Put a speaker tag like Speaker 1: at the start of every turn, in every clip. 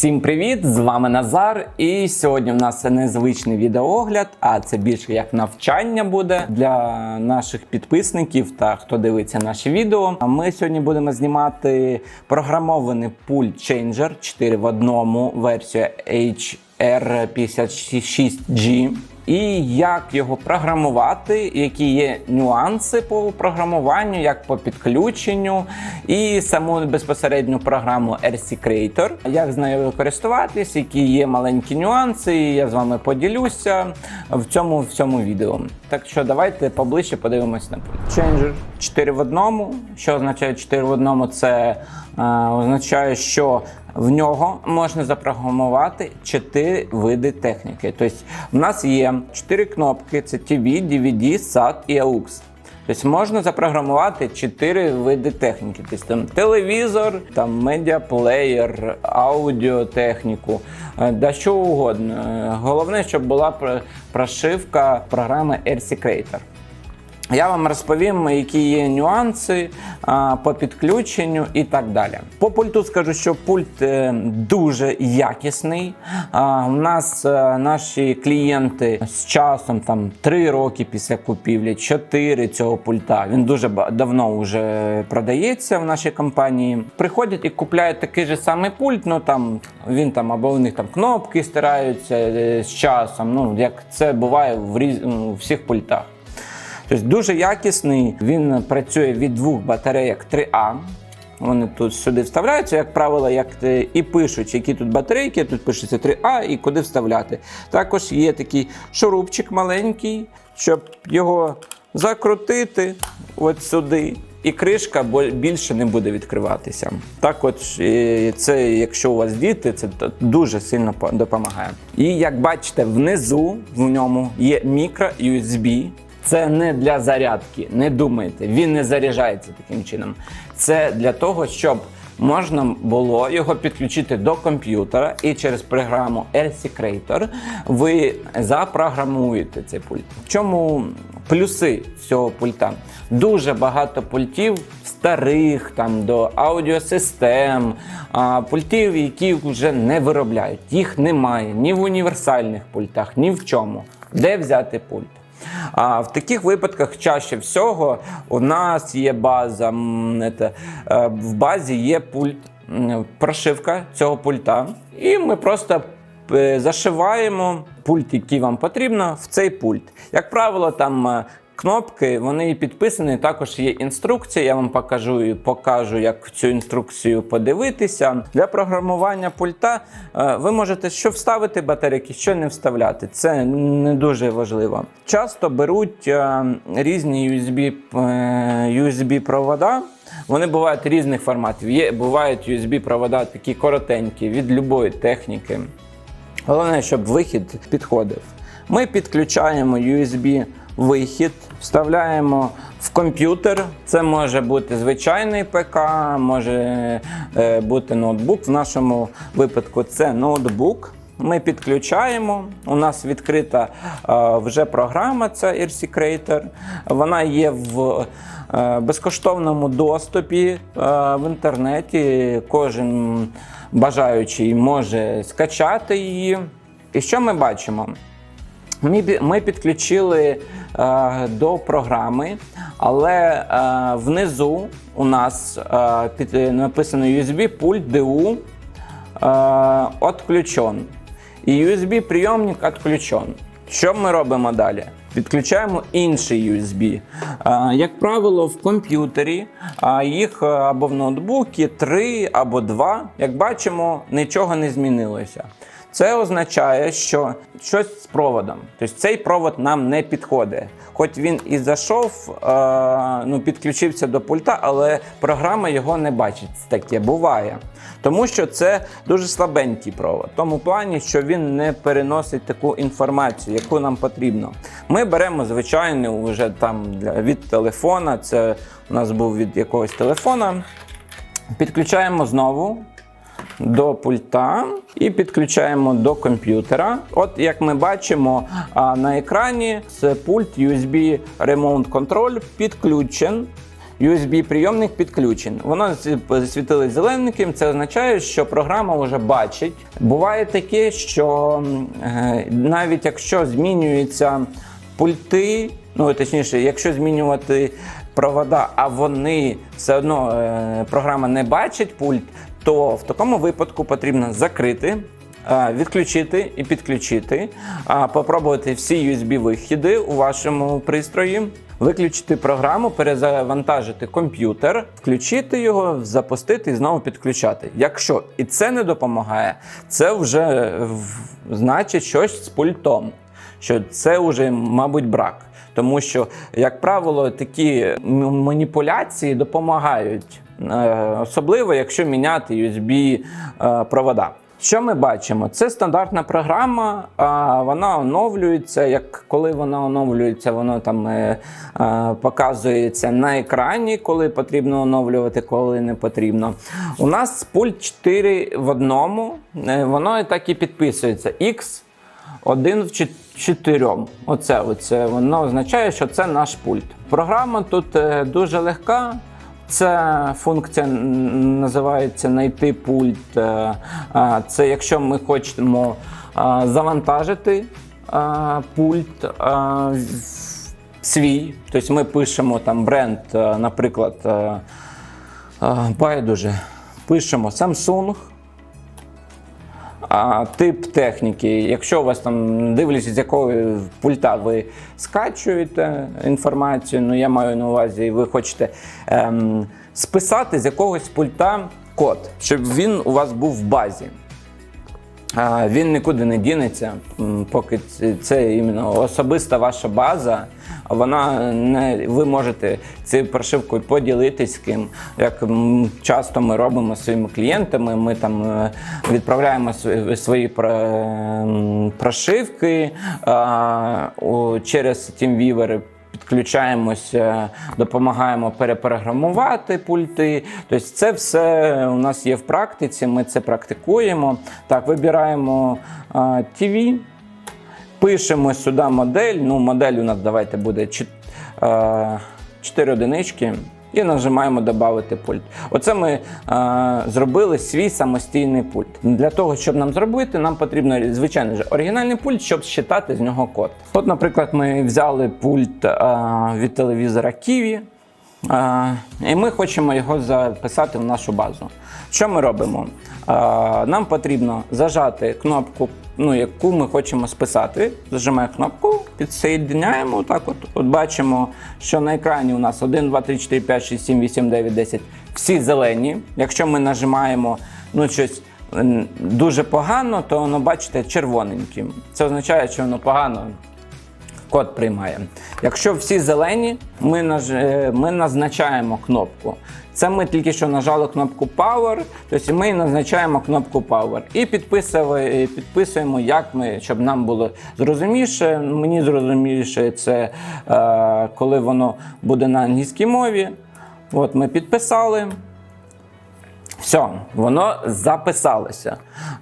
Speaker 1: Всім привіт! З вами Назар. І сьогодні в нас незвичний відеоогляд, а це більше як навчання буде для наших підписників та хто дивиться наші відео. А ми сьогодні будемо знімати програмований пульт Changer 4 в одному версію HR56G. І як його програмувати, які є нюанси по програмуванню, як по підключенню, і саму безпосередню програму RC Creator, як з нею користуватись, які є маленькі нюанси, і я з вами поділюся в цьому в цьому відео. Так що давайте поближче подивимось на пульт. Changer 4 в одному. Що означає 4 в одному? Це е, означає, що в нього можна запрограмувати 4 види техніки. Тобто в нас є 4 кнопки: це TV, DVD, SAT і AUX. Тобто можна запрограмувати 4 види техніки. Тобто там телевізор, там медіаплеєр, аудіотехніку, е, да що угодно. Е, Головне, щоб була про- прошивка програми RC. Я вам розповім, які є нюанси по підключенню і так далі. По пульту скажу, що пульт е, дуже якісний. А, у нас е, наші клієнти з часом, там 3 роки після купівлі, 4 цього пульта. Він дуже давно вже продається в нашій компанії. Приходять і купляють такий же самий пульт. Ну там він там або у них там кнопки стираються е, з часом. Ну як це буває в різ... у всіх пультах. Тобто дуже якісний. Він працює від двох батарейок 3А. Вони тут сюди вставляються, як правило, як е, і пишуть, які тут батарейки, тут пишеться 3А і куди вставляти. Також є такий шурупчик маленький, щоб його закрутити от сюди. І кришка більше не буде відкриватися. Так, от е, це, якщо у вас діти, це дуже сильно допомагає. І як бачите, внизу в ньому є мікро USB. Це не для зарядки, не думайте, він не заряджається таким чином. Це для того, щоб можна було його підключити до комп'ютера і через програму RC Creator ви запрограмуєте цей пульт. В чому плюси цього пульта? Дуже багато пультів старих там до аудіосистем, а, пультів, які вже не виробляють. Їх немає ні в універсальних пультах, ні в чому. Де взяти пульт? А в таких випадках чаще всього у нас є база. е, В базі є пульт, прошивка цього пульта, і ми просто е, зашиваємо пульт, який вам потрібно, в цей пульт. Як правило, там. Е, Кнопки вони підписані. Також є інструкція. Я вам покажу і покажу, як цю інструкцію подивитися. Для програмування пульта е, ви можете що вставити батарейки, що не вставляти. Це не дуже важливо. Часто беруть е, різні USB, е, USB провода. Вони бувають різних форматів. Є бувають USB провода такі коротенькі від любої техніки. Головне, щоб вихід підходив. Ми підключаємо USB вихід, вставляємо в комп'ютер. Це може бути звичайний ПК, може е, бути ноутбук. В нашому випадку це ноутбук. Ми підключаємо. У нас відкрита е, вже програма, це RC Creator. Вона є в е, безкоштовному доступі в інтернеті. Кожен бажаючий може скачати її. І що ми бачимо? Ми, підключили е, до програми, але е, внизу у нас е, під, написано USB пульт DU отключен. І USB прийомник отключен. Що ми робимо далі? Підключаємо інший USB. Як правило, в комп'ютері їх або в ноутбуці три або два. Як бачимо, нічого не змінилося. Це означає, що щось з проводом. Тобто цей провод нам не підходить. Хоч він і зайшов, е, ну, підключився до пульта, але програма його не бачить. Таке буває. Тому що це дуже слабенький провод. В тому плані, що він не переносить таку інформацію, яку нам потрібно. Ми беремо звичайну вже там від телефона. Це у нас був від якогось телефона. Підключаємо знову до пульта і підключаємо до комп'ютера. От як ми бачимо на екрані, це пульт USB Remote Control підключен. USB-прийомник підключений. Воно світилось зелененьким, це означає, що програма вже бачить. Буває таке, що е, навіть якщо змінюються пульти, ну точніше, якщо змінювати провода, а вони все одно е, програма не бачить пульт, то в такому випадку потрібно закрити. е, Відключити і підключити, попробувати всі USB-вихіди у вашому пристрої, виключити програму, перезавантажити комп'ютер, включити його, запустити і знову підключати. Якщо і це не допомагає, це вже значить щось з пультом що це вже, мабуть, брак. Тому що, як правило, такі маніпуляції допомагають, особливо якщо міняти USB е, провода. Що ми бачимо? Це стандартна програма, а вона оновлюється. Як коли вона оновлюється, воно там е, е, показується на екрані, коли потрібно оновлювати, коли не потрібно. У нас пульт 4 в одному, е, воно і так і підписується. X один в чот- чотирьом. Оце, оце воно означає, що це наш пульт. Програма тут е, дуже легка. Це функція називається знайти пульт. Е, е, Це якщо ми хочемо е, завантажити пульт свій, тобто ми пишемо там бренд, наприклад, байдуже, пишемо Samsung. А, тип техніки, якщо у вас там дивлячись, з якої пульта ви скачуєте інформацію, ну я маю на увазі, ви хочете ем, списати з якогось пульта код, щоб він у вас був в базі. Він нікуди не дінеться, поки це іменно особиста ваша база. Вона не ви можете цією прошивкою поділитись з ким. Як часто ми робимо своїми клієнтами, ми там е, відправляємо свої- свої ем, прошивки через TeamViewer підключаємося, допомагаємо перепрограмувати пульти. Тобто це все у нас є в практиці, ми це практикуємо. Так, вибираємо TV, пишемо сюди модель. Ну, модель у нас давайте буде 4 одинички. І нажимаємо Додати пульт. Оце ми е, зробили свій самостійний пульт. Для того, щоб нам зробити, нам потрібно, звичайно ж, оригінальний пульт, щоб считати з нього код. От, наприклад, ми взяли пульт е, від телевізора Kiwi, е, і ми хочемо його записати в нашу базу. Що ми робимо? Нам потрібно зажати кнопку, ну, яку ми хочемо списати. Зажимаємо кнопку, підсоєдняємо. Так от, от бачимо, що на екрані у нас 1, 2, 3, 4, 5, 6, 7, 8, 9, 10. Всі зелені. Якщо ми нажимаємо ну, щось дуже погано, то воно, бачите, червоненьким. Це означає, що воно погано код приймає. Якщо всі зелені, ми, наж... е, ми назначаємо кнопку. Це ми тільки що нажали кнопку Power, тобто ми назначаємо кнопку Power і підписуємо, як ми, щоб нам було зрозуміше. Мені зрозуміліше це е, коли воно буде на англійській мові. От ми підписали. Все, воно записалося.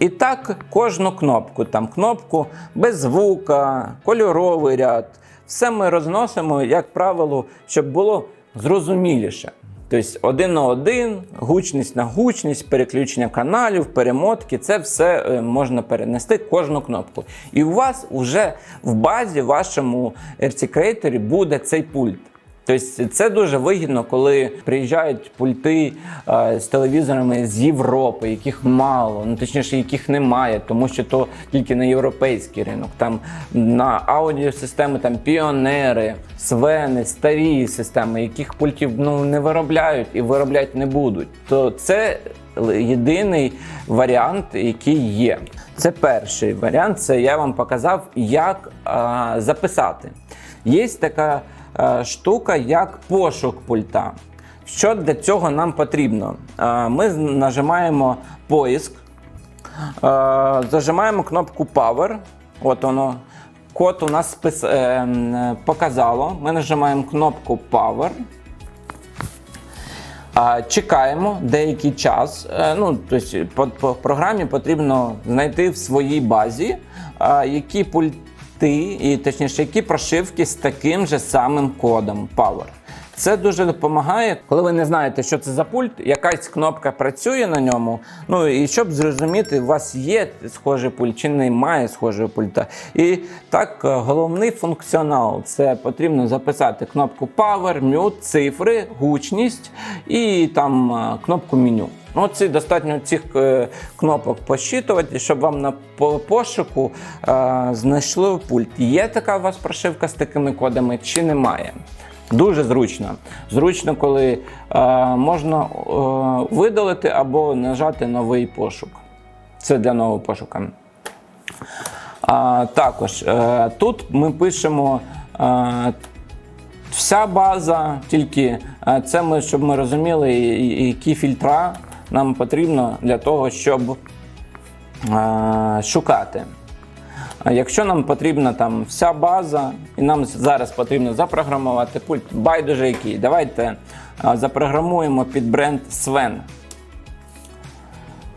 Speaker 1: І так кожну кнопку, там кнопку без звука, кольоровий ряд. Все ми розносимо, як правило, щоб було зрозуміліше. Тобто один на один, гучність на гучність, переключення каналів, перемотки це все е, можна перенести кожну кнопку. І у вас вже в базі, в вашому RC Creator буде цей пульт. Тобто це дуже вигідно, коли приїжджають пульти е, з телевізорами з Європи, яких мало, ну точніше, яких немає, тому що то тільки на європейський ринок. Там на аудіосистеми там піонери, свени, старі системи, яких пультів ну не виробляють і виробляти не будуть. То це єдиний варіант, який є. Це перший варіант. Це я вам показав, як е, записати. Є така штука, як пошук пульта. Що для цього нам потрібно? Е, Ми нажимаємо поиск, е, зажимаємо кнопку Power. От воно. Код у нас спис... е, показало. Ми нажимаємо кнопку Power. Чекаємо деякий час. Е, Ну, тобто по програмі потрібно знайти в своїй базі, які пульти, і точніше, які прошивки з таким же самим кодом Power. Це дуже допомагає, коли ви не знаєте, що це за пульт, якась кнопка працює на ньому. Ну і щоб зрозуміти, у вас є схожий пульт чи немає схожого пульта. І так, е, головний функціонал це потрібно записати кнопку Power, Mute, цифри, гучність і там е, кнопку меню. Ну, ці достатньо цих е, кнопок посчитувати, щоб вам на пошуку е, знайшли пульт. Є така у вас прошивка з такими кодами чи немає? Дуже зручно. Зручно, коли е, можна видалити або нажати новий пошук. Це для нового пошука. А, також тут ми пишемо вся база, тільки це ми, щоб ми розуміли, які фільтра нам потрібно для того, щоб е, шукати. Якщо нам потрібна там вся база, і нам зараз потрібно запрограмувати пульт, байдуже який, давайте а, запрограмуємо під бренд Sven.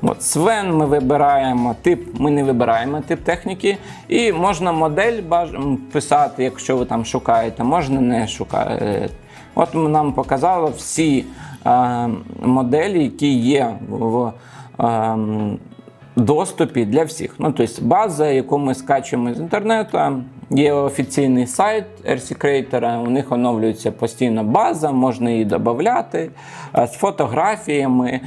Speaker 1: От Sven ми вибираємо тип, ми не вибираємо тип техніки, і можна модель писати, якщо ви там шукаєте, можна не шукати. От нам показало всі е, моделі, які є в е, доступі для всіх. Ну, тобто база, яку ми скачуємо з інтернету, є офіційний сайт RC Creator, у них оновлюється постійно база, можна її додати з фотографіями.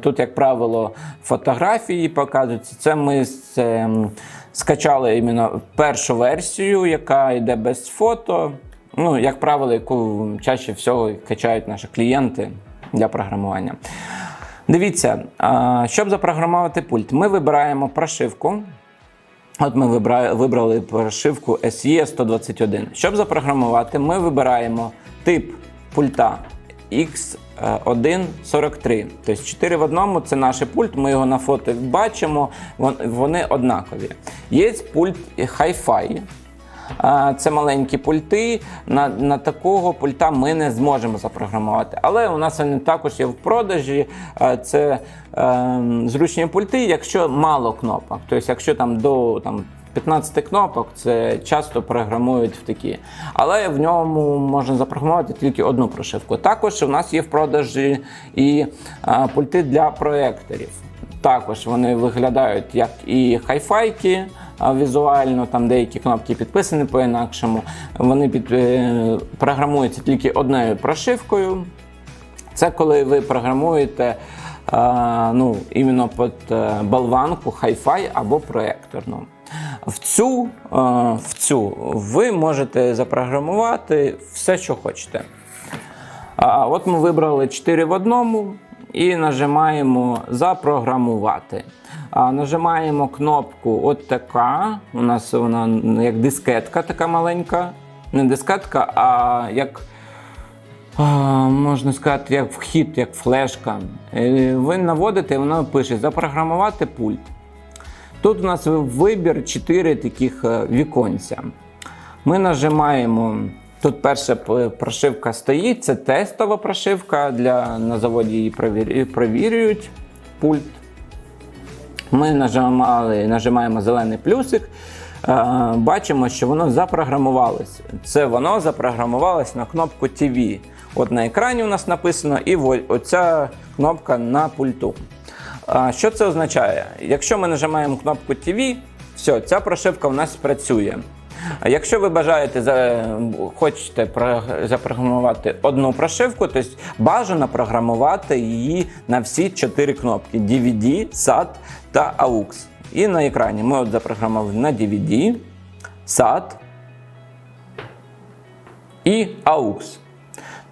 Speaker 1: Тут, як правило, фотографії показуються. Це ми ем, скачали іменно першу версію, яка йде без фото. Ну, як правило, яку чаще всього качають наші клієнти для програмування. Дивіться, щоб запрограмувати пульт, ми вибираємо прошивку. От ми вибрали прошивку SE 121. Щоб запрограмувати, ми вибираємо тип пульта X143. Тобто 4 в одному це наш пульт, ми його на фото бачимо, вони однакові. Є пульт Hi-Fi. Це маленькі пульти. На, на такого пульта ми не зможемо запрограмувати. Але у нас вони також є в продажі. Це е, зручні пульти, якщо мало кнопок. Тобто, якщо там до там, 15 кнопок, це часто програмують в такі. Але в ньому можна запрограмувати тільки одну прошивку. Також у нас є в продажі і е, пульти для проекторів. Також вони виглядають як і хайфайки візуально, там деякі кнопки підписані по-інакшому. Вони під, е, програмуються тільки одною прошивкою. Це коли ви програмуєте ну, іменно під е, болванку Hi-Fi або проекторну. В цю, е, в цю ви можете запрограмувати все, що хочете. От ми вибрали 4 в одному і нажимаємо запрограмувати. Нажимаємо кнопку от така. У нас вона як дискетка така маленька. Не дискетка, а як. Можна сказати, як вхід, як флешка. Е, Ви наводите, і воно пише запрограмувати пульт. Тут у нас вибір 4 таких е, віконця. Ми нажимаємо. Тут перша прошивка стоїть, це тестова прошивка. Для, на заводі її провірюють пульт. Ми нажимали, нажимаємо зелений плюсик. е, Бачимо, що воно запрограмувалось. Це воно запрограмувалось на кнопку TV. От на екрані у нас написано, і оця кнопка на пульту. Що це означає? Якщо ми нажимаємо кнопку TV, все, ця прошивка у нас працює. Якщо ви бажаєте хочете запрограмувати одну прошивку, то бажано програмувати її на всі чотири кнопки: DVD, SAT та AUX. І на екрані ми от запрограмували на DVD, SAT і AUX.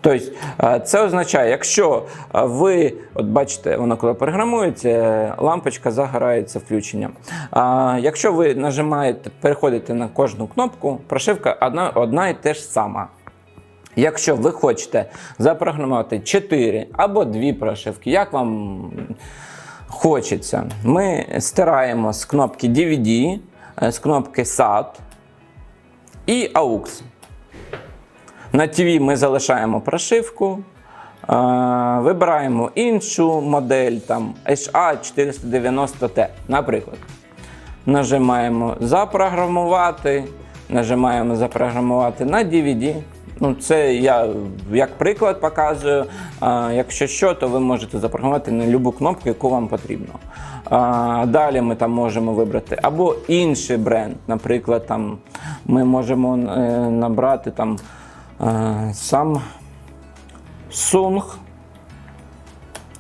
Speaker 1: Тобто, е, це означає, якщо е, ви, от бачите, воно коли програмується, е, лампочка загорається включення. А Якщо ви нажимаєте, переходите на кожну кнопку, прошивка одна, одна і те ж сама. Якщо ви хочете запрограмувати 4 або 2 прошивки, як вам хочеться, ми стираємо з кнопки DVD, з кнопки SAT і AUX. На TV ми залишаємо прошивку, е, вибираємо іншу модель, там HA490T, наприклад. Нажимаємо запрограмувати, нажимаємо запрограмувати на DVD. Ну, це я як приклад показую. А, якщо що, то ви можете запрограмувати на будь-яку кнопку, яку вам потрібно. А, далі ми там можемо вибрати або інший бренд. Наприклад, там ми можемо е, набрати там е, Samsung.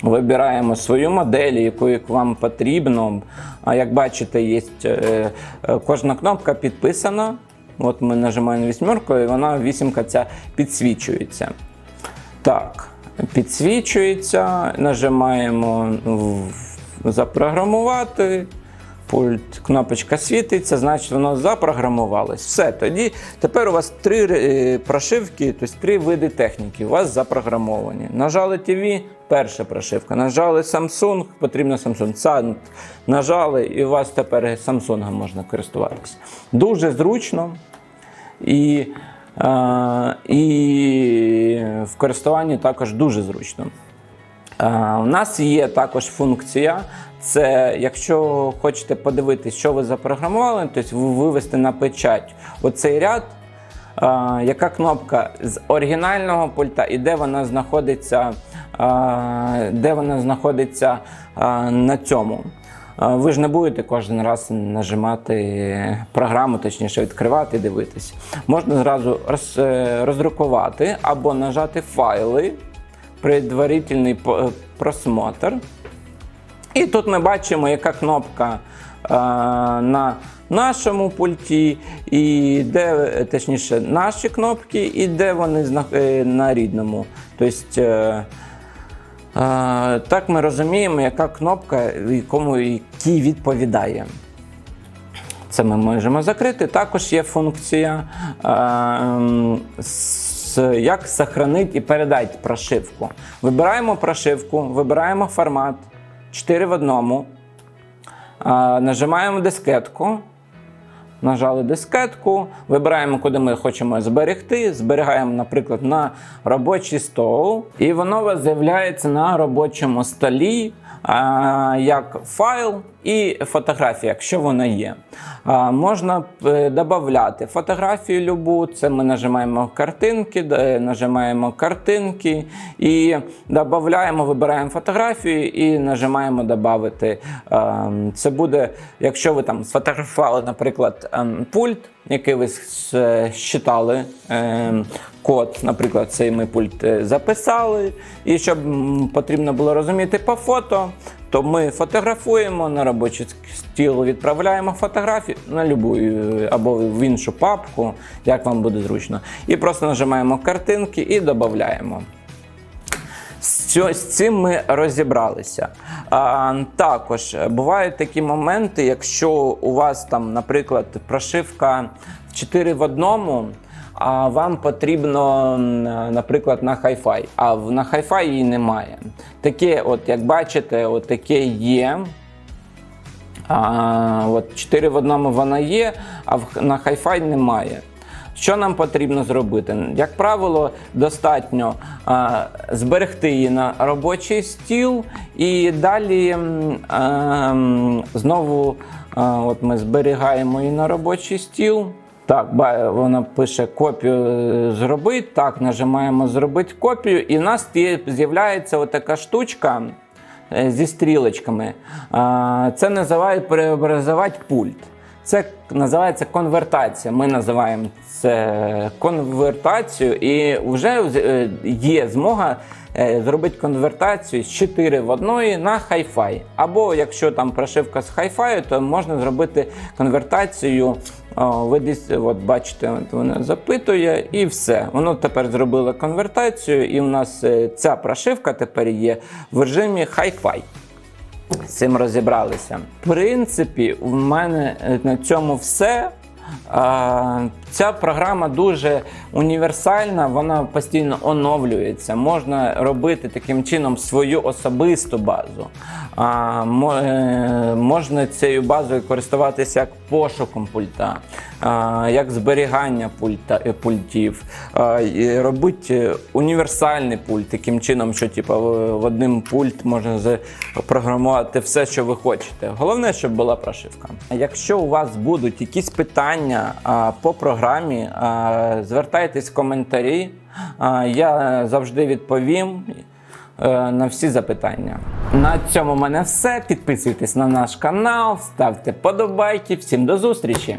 Speaker 1: Вибираємо свою модель, яку вам потрібно. А як бачите, є е, е, кожна кнопка підписана. От ми нажимаємо вісьмерку, і вона вісімка ця підсвічується. Так, підсвічується, нажимаємо запрограмувати. Пульт, кнопочка світиться, значить воно запрограмувалось. Все, тоді тепер у вас три е, прошивки, тобто три види техніки у вас запрограмовані. Нажали TV, перша прошивка. Нажали Samsung, потрібно Samsung. Це нажали, і у вас тепер Samsung можна користуватися. Дуже зручно і, е, і в користуванні також дуже зручно. Е, У нас є також функція. Це якщо хочете подивитись, що ви запрограмували, тобто вивести на печать оцей ряд, е, яка кнопка з оригінального пульта і де вона знаходиться, е, де вона знаходиться е, на цьому. Е, Ви ж не будете кожен раз нажимати програму, точніше відкривати і дивитись. Можна зразу роз, е, роздрукувати або нажати файли предварительний просмотр. І тут ми бачимо, яка кнопка е, на нашому пульті, і де, точніше, наші кнопки, і де вони е, на рідному. Тобто, е, так ми розуміємо, яка кнопка якому якій відповідає. Це ми можемо закрити. Також є функція, е, як сохранити і передати прошивку. Вибираємо прошивку, вибираємо формат 4 в одному, нажимаємо дискетку. Нажали дискетку, вибираємо, куди ми хочемо зберегти. Зберігаємо, наприклад, на робочий стол, і воно у вас з'являється на робочому столі як файл і фотографія, якщо вона є. Можна е, додати фотографію любу. Це ми нажимаємо картинки, нажимаємо картинки і додаємо, вибираємо фотографію і нажимаємо додати. Це буде, якщо ви там сфотографували, наприклад, ем, пульт, який ви считали ем, код, наприклад, цей ми пульт е, записали, і щоб потрібно було розуміти по фото, то ми фотографуємо на робочий стіл, відправляємо фотографію на любу е, або в іншу папку, як вам буде зручно. І просто нажимаємо картинки і додаємо. З цим ми розібралися. А, також бувають такі моменти, якщо у вас там, наприклад, прошивка в 4 в одному, а вам потрібно, наприклад, на Hi-Fi, а на Hi-Fi її немає. Таке, от як бачите, от таке є. А, от 4 в одному вона є, а на Hi-Fi немає. Що нам потрібно зробити? Як правило, достатньо а, зберегти її на робочий стіл, і далі а, знову а, от ми зберігаємо її на робочий стіл. Так, вона пише копію е, зробити. Так, нажимаємо зробити копію, і в нас з'являється отака штучка е, зі стрілочками. Це називають преобразувати пульт. Це називається конвертація. Ми називаємо це конвертацією, і вже е, є змога зробити конвертацію з 4 в 1 на Hi-Fi. Або якщо там прошивка з Hi-Fi, то можна зробити конвертацію. Ви десь, от бачите, вона запитує, і все. Воно тепер зробило конвертацію, і у нас е, ця прошивка тепер є в режимі Hi-Fi. З цим розібралися. В принципі, в мене е, на цьому все. Ця програма дуже універсальна, вона постійно оновлюється. Можна робити таким чином свою особисту базу. А, е, Можна цією базою користуватися як пошуком пульта, як зберігання пульта, е, пультів, робити е, універсальний пульт, таким чином, що типу, в одним пульт можна запрограмувати все, що ви хочете. Головне, щоб була прошивка. Якщо у вас будуть якісь питання, по програмі, звертайтесь в коментарі. А, Я завжди відповім на всі запитання. На цьому в мене все. Підписуйтесь на наш канал, ставте подобайки. Всім до зустрічі!